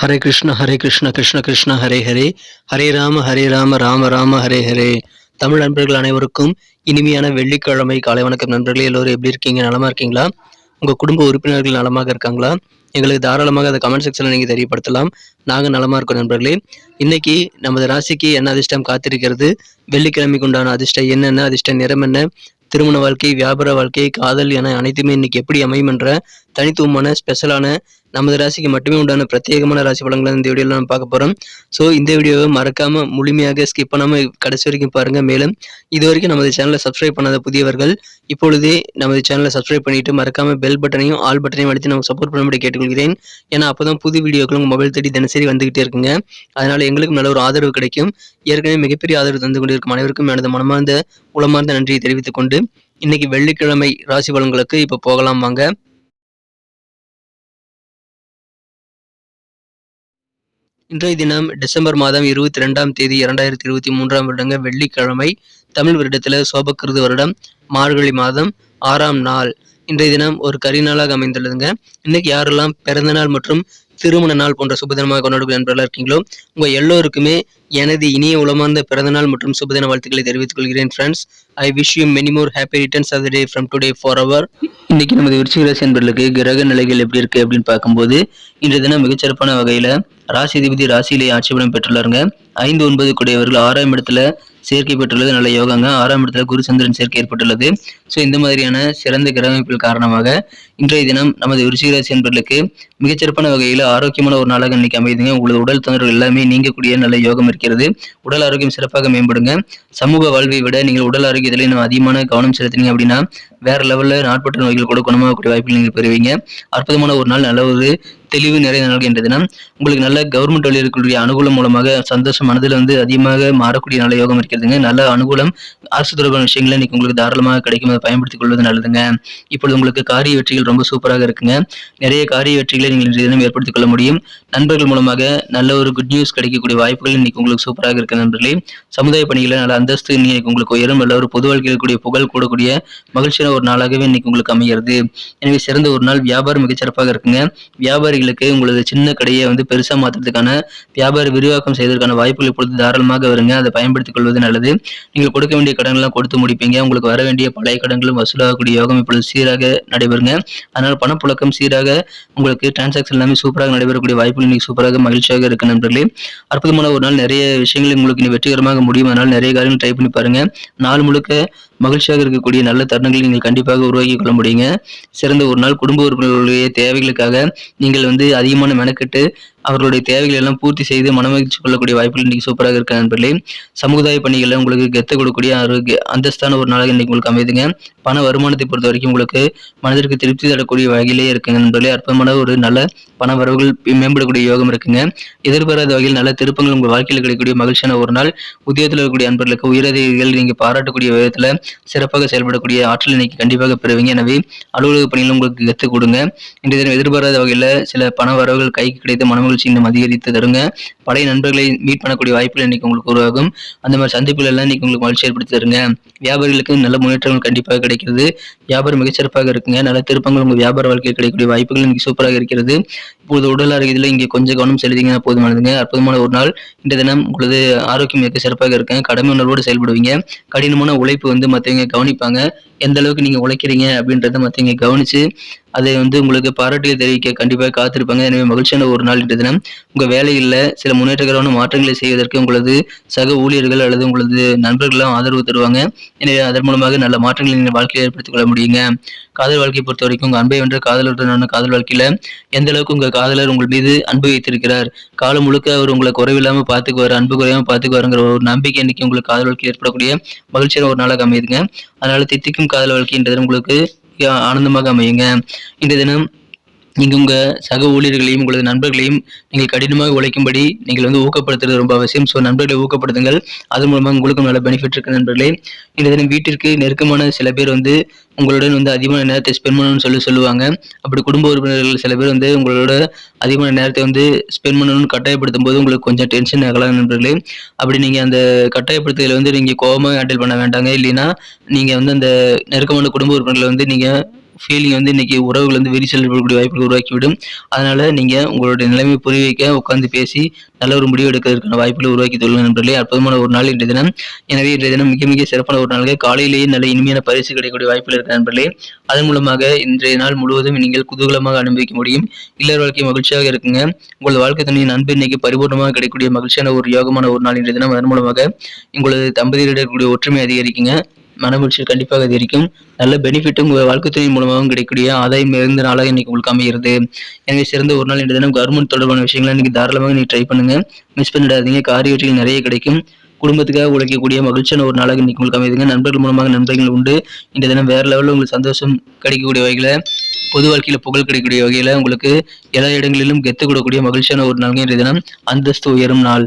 ஹரே கிருஷ்ண ஹரே கிருஷ்ண கிருஷ்ண கிருஷ்ண ஹரே ஹரே. ஹரே ராம ஹரே ராம ராம ராம ஹரே ஹரே. தமிழ் நண்பர்கள் அனைவருக்கும் இனிமையான வெள்ளிக்கிழமை காலை வணக்கம் நண்பர்களே. எல்லோரும் எப்படி இருக்கீங்க? நலமா இருக்கீங்களா? உங்க குடும்ப உறுப்பினர்கள் நலமாக இருக்காங்களா? எங்களுக்கு தாராளமாக அதை கமெண்ட் செக்ஷனில் நீங்கள் தெரியப்படுத்தலாம். நாங்கள் நலமாக இருக்கோம் நண்பர்களே. இன்னைக்கு நமது ராசிக்கு என்ன அதிர்ஷ்டம் காத்திருக்கிறது? வெள்ளிக்கிழமைக்கு உண்டான அதிர்ஷ்டம் என்னென்ன? அதிர்ஷ்ட நிறம் என்ன? திருமண வாழ்க்கை வியாபார வாழ்க்கை காதல் என அனைத்துமே இன்னைக்கு எப்படி அமையும் என்ற தனித்துவமான ஸ்பெஷலான நமது ராசிக்கு மட்டுமே உண்டான பிரத்யேகமான ராசி பலன்களை இந்த வீடியோவில் நம்ம பார்க்க போகிறோம் ஸோ இந்த வீடியோவை மறக்காம முழுமையாக ஸ்கிப் பண்ணாமல் கடைசி வரைக்கும் பாருங்கள் மேலும் இது வரைக்கும் நமது சேனலை சப்ஸ்கிரைப் பண்ணாத புதியவர்கள் இப்பொழுதே நமது சேனலை சப்ஸ்கிரைப் பண்ணிட்டு மறக்காம பெல் பட்டனையும் ஆல் பட்டனையும் அழுத்தி நம்ம சப்போர்ட் பண்ணும்படி கேட்டுக்கொள்கிறேன். ஏன்னா அப்போ தான் புது வீடியோக்கள் உங்கள் மொபைல் தேடி தினசரி வந்துகிட்டே இருக்குங்க. அதனால் எங்களுக்கும் நல்ல ஒரு ஆதரவு கிடைக்கும். ஏற்கனவே மிகப்பெரிய ஆதரவு தந்து கொண்டிருக்கும் அனைவருக்கும் எனது மனமார்ந்த உளமார்ந்த நன்றியை தெரிவித்துக் கொண்டு இன்னைக்கு வெள்ளிக்கிழமை ராசி பலன்களுக்கு இப்போ போகலாம் வாங்க. இன்றைய தினம் டிசம்பர் மாதம் இருபத்தி ரெண்டாம் தேதி இரண்டாயிரத்தி இருபத்தி மூன்றாம் வருடங்க வெள்ளிக்கிழமை தமிழ் வருடத்தில் சோபக்கிருது வருடம் மார்கழி மாதம் ஆறாம் நாள். இன்றைய தினம் ஒரு கரிநாளாக அமைந்துள்ளதுங்க. இன்னைக்கு யாரெல்லாம் பிறந்தநாள் மற்றும் திருமண நாள் போன்ற சுபதினமாக கொண்டாடுகிற நண்பர்களாக இருக்கீங்களோ உங்கள் எல்லோருக்குமே எனது இனிய உளமார்ந்த பிறந்தநாள் மற்றும் சுபதின வாழ்த்துக்களை தெரிவித்துக் கொள்கிறேன் friends I wish you many more happy returns of the day from today for அவர் இன்னைக்கு நமது விருச்சிகராசி என்பர்களுக்கு கிரக நிலைகள் எப்படி இருக்கு அப்படின்னு பார்க்கும்போது இன்றைய தினம் மிகச்சிறப்பான வகையில் ராசி அதிபதி ராசியிலே ஆட்சி பலம் பெற்றுள்ளாருங்க. ஐந்து ஒன்பது கூடியவர்கள் ஆறாம் இடத்துல சேர்க்கை பெற்றுள்ளது நல்ல யோகாங்க. ஆறாம் இடத்துல குரு சந்திரன் சேர்க்கை ஏற்பட்டுள்ளது. ஸோ இந்த மாதிரியான சிறந்த கிரகமைப்பில் காரணமாக இன்றைய தினம் நமது விருச்சிகராசி என்பர்களுக்கு மிகச்சிறப்பான வகையில் ஆரோக்கியமான ஒரு நாளாக இன்னைக்கு அமைதுங்க உங்களது உடல் தொந்தரவுகள் எல்லாமே நீங்கக்கூடிய நல்ல யோகம் இருக்கிறது. உடல் ஆரோக்கியம் சிறப்பாக மேம்படுங்க. சமூக வாழ்வை விட நீங்கள் உடல் ஆரோக்கியத்தில் இன்னும் அதிகமான கவனம் செலுத்தினீங்க அப்படின்னா வேற லெவலில் நாட்பட்ட நோய்கள் கூட குணமாகக்கூடிய வாய்ப்புகள் நீங்கள் பெறுவீங்க. அற்புதமான ஒரு நாள் நல்ல ஒரு தெளிவு நிறைய நாள் தினம். உங்களுக்கு நல்ல கவர்மெண்ட் வழியில் இருக்கக்கூடிய அனுகூலம் மூலமாக சந்தோஷம் மனதில் வந்து அதிகமாக மாறக்கூடிய நல்ல யோகம் இருக்கிறதுங்க. நல்ல அனுகூலம் அரசு தொடர்பான விஷயங்களை இன்னைக்கு உங்களுக்கு தாராளமாக கிடைக்கும். அதை பயன்படுத்திக் கொள்வது நல்லதுங்க. இப்பொழுது உங்களுக்கு காரிய வெற்றிகள் ரொம்ப சூப்பராக இருக்குங்க. நிறைய காரிய வெற்றிகளை நீங்கள் இன்றைய தினம் ஏற்படுத்திக் கொள்ள முடியும். நண்பர்கள் மூலமாக நல்ல ஒரு குட் நியூஸ் கிடைக்கக்கூடிய வாய்ப்புகள் இன்னைக்கு உங்களுக்கு சூப்பராக இருக்கு நண்பர்களே. சமுதாய பணிகளை நல்ல அந்தஸ்து இன்னைக்கு உங்களுக்கு உயரும். நல்ல ஒரு பொது வாழ்க்கையில் இருக்கக்கூடிய புகழ் கூடக்கூடிய மகிழ்ச்சியான ஒரு நாளாகவே இன்னைக்கு உங்களுக்கு அமைகிறது. எனவே சிறந்த ஒரு நாள் வியாபாரம் மிகச்சிறப்பாக இருக்குங்க. வியாபாரிகளுக்கு உங்களது சின்ன கடையை வந்து பெருசா மாற்றுறதுக்கான வியாபார விரிவாக்கம் செய்வதற்கான வாய்ப்புகள் இப்பொழுது தாராளமாக வருங்க. அதை பயன்படுத்திக் கொள்வது நல்லது. நீங்கள் கொடுக்க வேண்டிய கடன்லாம் கொடுத்து முடிப்பீங்க. உங்களுக்கு வர வேண்டிய பழைய கடன்களும் வசூலாகக்கூடிய யோகம் இப்பொழுது சீராக நடைபெறுங்க. அதனால் பணப்புழக்கம் சீராக உங்களுக்கு டிரான்சாக்ஷன் எல்லாமே சூப்பராக நடைபெறக்கூடிய வாய்ப்புகள் இன்னைக்கு சூப்பராக மகிழ்ச்சியாக இருக்கு நண்பர்களே. அற்புதமான ஒரு நாள். நிறைய விஷயங்கள் உங்களுக்கு இன்னும் வெற்றிகரமாக முடியும். அதனால் நிறைய காரியங்கள் ட்ரை பண்ணி பாருங்க. நாள் முழுக்க மகிழ்ச்சியாக இருக்கக்கூடிய நல்ல தருணங்களை நீங்கள் கண்டிப்பாக உருவாக்கி கொள்ள முடியுங்க. சிறந்த ஒரு நாள் குடும்ப உறுப்பினர்களுடைய தேவைகளுக்காக நீங்கள் வந்து அதிகமான மெனக்கெட்டு அவர்களுடைய தேவைகளை எல்லாம் பூர்த்தி செய்து மனமகிழ்ச்சி கொள்ளக்கூடிய வாய்ப்புகள் இன்றைக்கி சூப்பராக இருக்க நண்பர்களே. சமுதாய பணிகளில் உங்களுக்கு கெத்த கொடுக்கக்கூடிய ஆரோக்கிய அந்தஸ்தான ஒரு நாளாக இன்றைக்கி உங்களுக்கு அமைதுங்க. பண வருமானத்தை பொறுத்த வரைக்கும் உங்களுக்கு மனதிற்கு திருப்தி தரக்கூடிய வகையிலே இருக்குங்க நண்பர்களே. அற்பமான ஒரு நல்ல பண வரவுகள் மேம்படக்கூடிய யோகம் இருக்குங்க. எதிர்பாராத வகையில் நல்ல திருப்பங்கள் உங்கள் வாழ்க்கையில் கிடைக்கக்கூடிய மகிழ்ச்சியான ஒரு நாள். உத்தியோகத்தில் இருக்கக்கூடிய அன்பர்களுக்கு உயரதிகள் நீங்கள் பாராட்டக்கூடிய விதத்தில் சிறப்பாக செயல்படக்கூடிய ஆற்றல் இன்னைக்கு கண்டிப்பாக பெறுவீங்க. எனவே அலுவலக பணியில் உங்களுக்கு கத்து கொடுங்க. இன்றைய தினம் எதிர்பாராத வகையில் சில பண வரவுகள் கைக்கு கிடைத்த மனமகிழ்ச்சி இன்னும் அதிகரித்து தருங்க. பழைய நண்பர்களை மீட் பண்ணக்கூடிய வாய்ப்புகள் இன்னைக்கு உங்களுக்கு உருவாகும். அந்த மாதிரி சந்திப்புகள் எல்லாம் இன்னைக்கு உங்களுக்கு மகிழ்ச்சி ஏற்படுத்தி தருங்க. வியாபாரிகளுக்கு நல்ல முன்னேற்றங்கள் கண்டிப்பாக கிடைக்கிறது. வியாபாரம் மிகச்சிறப்பாக இருக்குங்க. நல்ல திருப்பங்கள் உங்கள் வியாபார வாழ்க்கையில் கிடைக்கக்கூடிய வாய்ப்புகள் இன்னைக்கு சூப்பராக இருக்கிறது. இப்போது உடல் ஆரோக்கியத்தில் இங்கே கொஞ்சம் கவனம் செலுத்திங்கன்னா போதுமானதுங்க. அற்புதமான ஒரு நாள். இந்த தினம் உங்களது ஆரோக்கியம் மிக சிறப்பாக இருக்குங்க. கடமை உணர்வோடு செயல்படுவீங்க. கடினமான உழைப்பு வந்து மற்றவங்க கவனிப்பாங்க. எந்த அளவுக்கு நீங்க உழைக்கிறீங்க அப்படின்றத மற்றவங்க கவனிச்சு அதை வந்து உங்களுக்கு பாராட்டுகள் தெரிவிக்க கண்டிப்பாக காத்திருப்பாங்க. எனவே மகிழ்ச்சியான ஒரு நாள் இன்றைய தினம். உங்கள் வேலையில் சில முன்னேற்றகரமான மாற்றங்களை செய்வதற்கு உங்களது சக ஊழியர்கள் அல்லது உங்களது நண்பர்கள்லாம் ஆதரவு தருவாங்க. எனவே அதன் மூலமாக நல்ல மாற்றங்களை நீங்கள் வாழ்க்கையில் ஏற்படுத்திக் கொள்ள முடியுங்க. காதல் வாழ்க்கையை பொறுத்த வரைக்கும் உங்கள் அன்பை வென்ற காதலுடனான காதல் வாழ்க்கையில் எந்த அளவுக்கு உங்கள் காதலர் உங்கள் மீது அன்பு வைத்திருக்கிறார்? காலம் முழுக்க அவர் உங்களை குறைவில்லாமல் பார்த்துக்குவார் அன்பு குறையாமல் பார்த்துக்குவாருங்கிற ஒரு நம்பிக்கை இன்னைக்கு உங்களுக்கு காதல் வாழ்க்கையில் ஏற்படக்கூடிய மகிழ்ச்சியான ஒரு நாளாக அமையுதுங்க. அதனால தித்திக்கும் காதல் வாழ்க்கைன்றது உங்களுக்கு ஆனந்தமாக அமையுங்க. இந்த தினம் நீங்கள் உங்கள் சக ஊழியர்களையும் உங்களது நண்பர்களையும் நீங்கள் கடினமாக உழைக்கும்படி நீங்கள் வந்து ஊக்கப்படுத்துறது ரொம்ப அவசியம். ஸோ நண்பர்களை ஊக்கப்படுத்துங்கள். அதன் மூலமாக உங்களுக்கும் நல்ல பெனிஃபிட் இருக்குது நண்பர்களே. இந்த தினம் வீட்டிற்கு நெருக்கமான சில பேர் வந்து உங்களுடன் வந்து அதிகமான நேரத்தை ஸ்பெண்ட் பண்ணணும்னு சொல்லி சொல்லுவாங்க. அப்படி குடும்ப உறுப்பினர்கள் சில பேர் வந்து உங்களோட அதிகமான நேரத்தை வந்து ஸ்பெண்ட் பண்ணணும்னு கட்டாயப்படுத்தும் போது உங்களுக்கு கொஞ்சம் டென்ஷன் ஆகலாம் நண்பர்களே. அப்படி நீங்கள் அந்த கட்டாயப்படுத்துதலை வந்து நீங்கள் கோபமாக ஹேண்டில் பண்ண வேண்டாங்க. இல்லைன்னா நீங்கள் வந்து அந்த நெருக்கமான குடும்ப உறுப்பினர்களை வந்து நீங்கள் ஃபீலிங் வந்து இன்றைக்கி உறவுகள் வந்து விரிசல் ஏற்படக்கூடிய வாய்ப்புகள் உருவாக்கிவிடும். அதனால் நீங்கள் உங்களுடைய நிலைமை புரிய வைக்க உட்காந்து பேசி நல்ல ஒரு முடிவு எடுக்கிறதுக்கான வாய்ப்புகளை உருவாக்கி கொள்ளுங்கள் நண்பர்களே. அற்புதமான ஒரு நாள் இன்றைய தினம். எனவே இன்றைய தினம் மிக மிக சிறப்பான ஒரு நாளுக்கு காலையிலேயே நல்ல இனிமையான பரிசு கிடைக்கக்கூடிய வாய்ப்புகள் இருக்கு நண்பர்களே. அதன் மூலமாக இன்றைய நாள் முழுவதும் நீங்கள் குதூகலமாக அனுபவிக்க முடியும். இல்லர் வாழ்க்கை மகிழ்ச்சியாக இருக்குங்க. உங்களது வாழ்க்கை துணையின் அன்பு இன்னைக்கு பரிபூர்ணமாக கிடைக்கக்கூடிய மகிழ்ச்சியான ஒரு யோகமான ஒரு நாள் இன்றைய தினம். அதன் மூலமாக உங்களது தம்பதியிடையே இருக்கக்கூடிய ஒற்றுமை அதிகரிக்குங்க. மனமகிழ்ச்சி கண்டிப்பாக அதிகரிக்கும். நல்ல பெனிஃபிட்டும் உங்கள் வாழ்க்கை துணை மூலமாகவும் கிடைக்கக்கூடிய ஆதாயம் இருந்த நாளாக இன்னைக்கு உங்களுக்கு அமைகிறது. எனவே சிறந்த ஒரு நாள் இன்றைய தினம் கவர்மெண்ட் தொடர்பான விஷயங்களை இன்னைக்கு தாராளமாக நீங்கள் ட்ரை பண்ணுங்க. மிஸ் பண்ணிடாதீங்க. காரிய வெற்றிகள் நிறைய கிடைக்கும். குடும்பத்துக்காக உழைக்கக்கூடிய மகிழ்ச்சியான ஒரு நாளாக இன்னைக்கு உங்களுக்கு அமைதுங்க. நண்பர்கள் மூலமாக நண்பர்கள் உண்டு. இந்த தினம் வேற லெவலில் உங்களுக்கு சந்தோஷம் கிடைக்கக்கூடிய வகையில் பொது வாழ்க்கையில் புகழ் கிடைக்கக்கூடிய வகையில் உங்களுக்கு எல்லா இடங்களிலும் கெத்து கொடுக்கக்கூடிய மகிழ்ச்சியான ஒரு நாள்ங்க இன்றைய தினம். அந்தஸ்து உயரும் நாள்.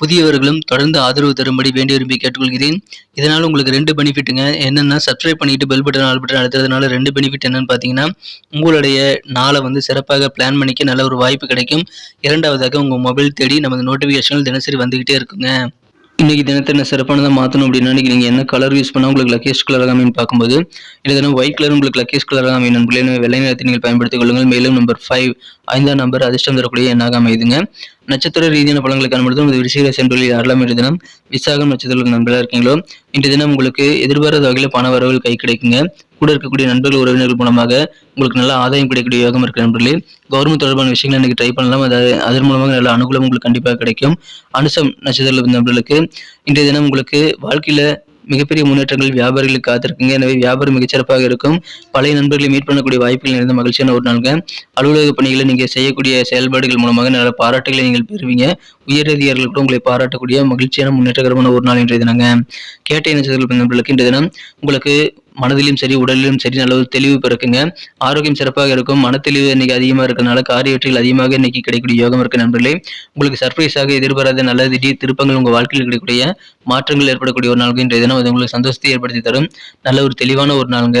புதியவர்களும் தொடர்ந்து ஆதரவு தரும்படி வேண்டி விரும்பி கேட்டுக்கொள்கிறேன். இதனால் உங்களுக்கு ரெண்டு பெனிஃபிட்டுங்க. என்னென்னா சப்ஸ்கிரைப் பண்ணிட்டு பெல் பட்டன் ஆல் பட்டன் அழுத்துறதுனால ரெண்டு பெனிஃபிட் என்னன்னு பார்த்தீங்கன்னா உங்களுடைய நாளை வந்து சிறப்பாக பிளான் பண்ணிக்க நல்ல ஒரு வாய்ப்பு கிடைக்கும். இரண்டாவதாக உங்கள் மொபைல் தேடி நமது நோட்டிஃபிகேஷன்கள் தினசரி வந்துக்கிட்டே இருக்குங்க. இன்னைக்கு தினத்தை என்ன சிறப்பானதாக மாற்றணும் அப்படின்னா இன்றைக்கி நீங்கள் என்ன கலர் யூஸ் பண்ணால் உங்களுக்கு லக்கேஜ் கலராக அமைன்னு பார்க்கும்போது இல்லை தினம் ஒயிட் கலர் உங்களுக்கு லக்கேஜ் கலராக அமையும் நண்பர்களே வெள்ளை நிறத்தை நீங்கள் பயன்படுத்திக் கொள்ளுங்கள். மேலும் நம்பர் ஃபைவ் ஐந்தாம் நம்பர் அதிர்ஷ்டம் தரக்கூடிய எண்ணாக அமையுதுங்க. நட்சத்திர ரீதியான பலன்களை காண்படுத்தும் இது விருச்சிக சென்றொழில் யாரெல்லாம் இன்று தினம். விசாகம் நட்சத்திரங்களுக்கு நண்பர்களாக இருக்கீங்களோ? இன்று தினம் உங்களுக்கு எதிர்பாராத வகையில் பண வரவுகள் கை கிடைக்குங்க. கூட இருக்கக்கூடிய நண்பர்கள் உறவினர்கள் மூலமாக உங்களுக்கு நல்ல ஆதாயம் கிடைக்கக்கூடிய யோகம் இருக்கிற நண்பர்களே. கவர்மெண்ட் தொடர்பான விஷயங்களை இன்னைக்கு ட்ரை பண்ணலாம். அது அதன் மூலமாக நல்ல அனுகூலம் உங்களுக்கு கண்டிப்பாக கிடைக்கும். அனுசம் நட்சத்திர நண்பர்களுக்கு இன்றைய தினம் உங்களுக்கு வாழ்க்கையில் மிகப்பெரிய முன்னேற்றங்கள் வியாபாரிகளுக்கு காத்திருக்குங்க. எனவே வியாபாரம் மிகச்சிறப்பாக இருக்கும். பழைய நண்பர்களை மீட் பண்ணக்கூடிய வாய்ப்புகள் நிறைந்த மகிழ்ச்சியான ஒரு நாளுங்க. அலுவலக பணிகளை நீங்கள் செய்யக்கூடிய செயல்பாடுகள் மூலமாக நல்ல பாராட்டுகளை நீங்கள் பெறுவீங்க. உயரதிகாரிகள் கூட உங்களை பாராட்டக்கூடிய மகிழ்ச்சியான முன்னேற்றகரமான ஒரு நாள் இன்றைய தினங்க. கேட்ட இணைச்சர்கள் நண்பர்களுக்கு இன்றைய தினம் உங்களுக்கு மனதிலும் சரி உடலிலும் சரி நல்ல ஒரு தெளிவு பிறக்குங்க. ஆரோக்கியம் சிறப்பாக இருக்கும். மனத்தெளிவு இன்னைக்கு அதிகமாக இருக்கிறதுனால காரிய வெற்றிகள் அதிகமாக இன்னைக்கு கிடைக்கக்கூடிய யோகம் இருக்கு நண்பர்களே. உங்களுக்கு சர்ப்ரைஸாக எதிர்பாராத நல்ல திடீர் திருப்பங்கள் உங்கள் வாழ்க்கையில் கிடைக்கக்கூடிய மாற்றங்கள் ஏற்படக்கூடிய ஒரு நாளுக்கு இன்றைய தினம் அது உங்களுக்கு சந்தோஷத்தை ஏற்படுத்தி தரும். நல்ல ஒரு தெளிவான ஒரு நாளுங்க.